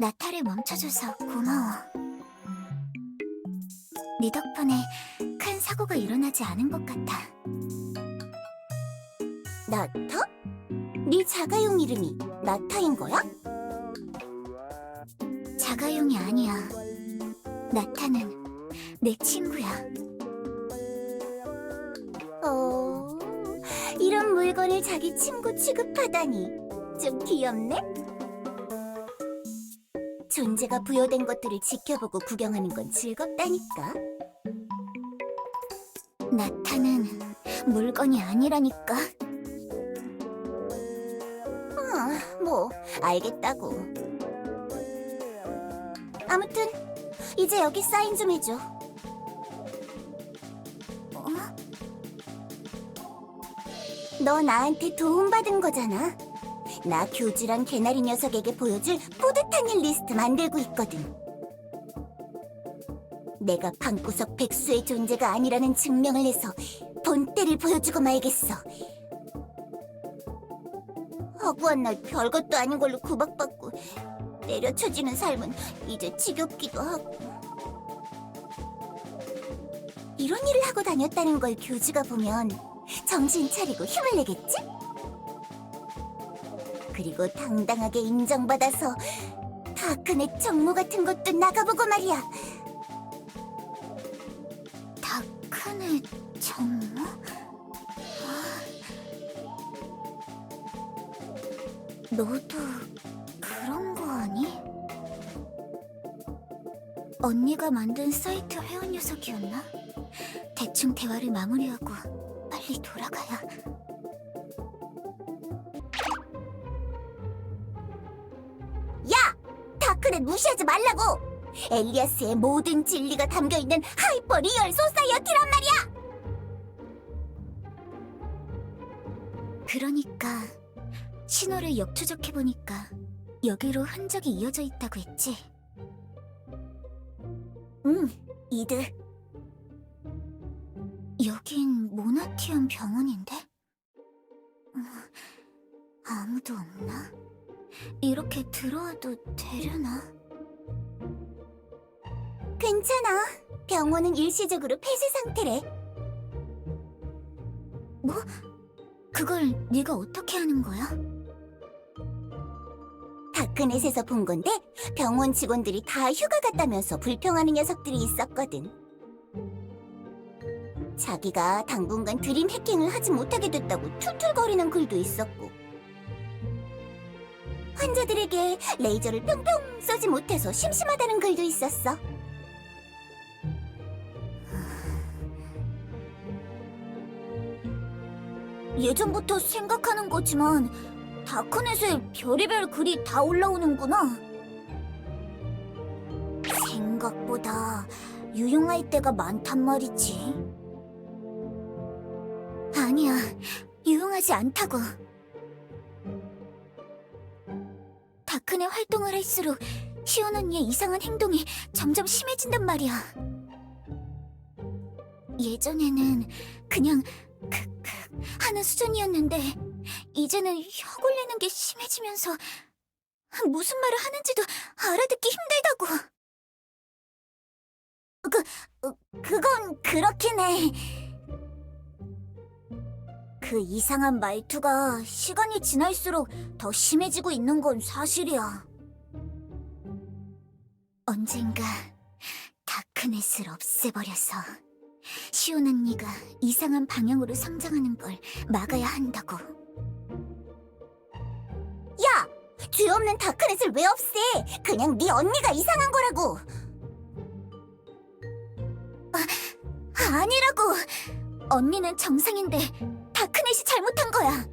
나타를 멈춰줘서 고마워. 네 덕분에 큰 사고가 일어나지 않은 것 같아. 나타? 네 자가용 이름이 나타인 거야? 자가용이 아니야. 나타는 내 친구야. 어, 이런 물건을 자기 친구 취급하다니 좀 귀엽네? 존재가 부여된 것들을 지켜보고 구경하는 건 즐겁다니까. 나타는 물건이 아니라니까. 어, 뭐 알겠다고. 아무튼 이제 여기 사인 좀 해줘. 어? 너 나한테 도움받은 거잖아. 나 교주랑 개나리 녀석에게 보여줄 뿌듯한 일 리스트 만들고 있거든. 내가 방구석 백수의 존재가 아니라는 증명을 해서 본때를 보여주고 말겠어. 허구한 날 별것도 아닌 걸로 구박받고 때려쳐지는 삶은 이제 지겹기도 하고. 이런 일을 하고 다녔다는 걸 교주가 보면 정신 차리고 힘을 내겠지? 그리고 당당하게 인정받아서 다크넷 정모 같은 것도 나가보고 말이야. 다크네 정모? 너도 그런 거 아니? 언니가 만든 사이트 회원 녀석이었나? 대충 대화를 마무리하고 빨리 돌아가야. 야! 다크넷 무시하지 말라고! 엘리아스의 모든 진리가 담겨있는 하이퍼 리얼 소사이어티란 말이야! 그러니까 신호를 역추적해보니까 여기로 흔적이 이어져 있다고 했지? 응, 이드. 여긴 모나티움 병원인데? 음, 아무도 없나? 이렇게 들어와도 되려나? 괜찮아. 병원은 일시적으로 폐쇄 상태래. 그걸 네가 어떻게 하는 거야? 다크넷에서 본 건데 병원 직원들이 다 휴가 갔다면서 불평하는 녀석들이 있었거든. 자기가 당분간 드림 해킹을 하지 못하게 됐다고 툴툴거리는 글도 있었고 환자들에게 레이저를 뿅뿅 쏘지 못해서 심심하다는 글도 있었어. 예전부터 생각하는 거지만 다크넷에 별의별 글이 다 올라오는구나. 생각보다 유용할 때가 많단 말이지. 아니야, 유용하지 않다고. 다크넷 활동을 할수록 시온 언니의 이상한 행동이 점점 심해진단 말이야. 예전에는 그냥 크크 하는 수준이었는데 이제는 혀 골리는 게 심해지면서 무슨 말을 하는지도 알아듣기 힘들다고. 그, 어, 그건 그렇긴 해. 그 이상한 말투가 시간이 지날수록 더 심해지고 있는 건 사실이야. 언젠가 다크넷을 없애버려서 시온 언니가 이상한 방향으로 성장하는 걸 막아야 한다고. 야! 죄 없는 다크넷을 왜 없애? 그냥 네 언니가 이상한 거라고. 아니라고! 언니는 정상인데 다크넷이 잘못한 거야.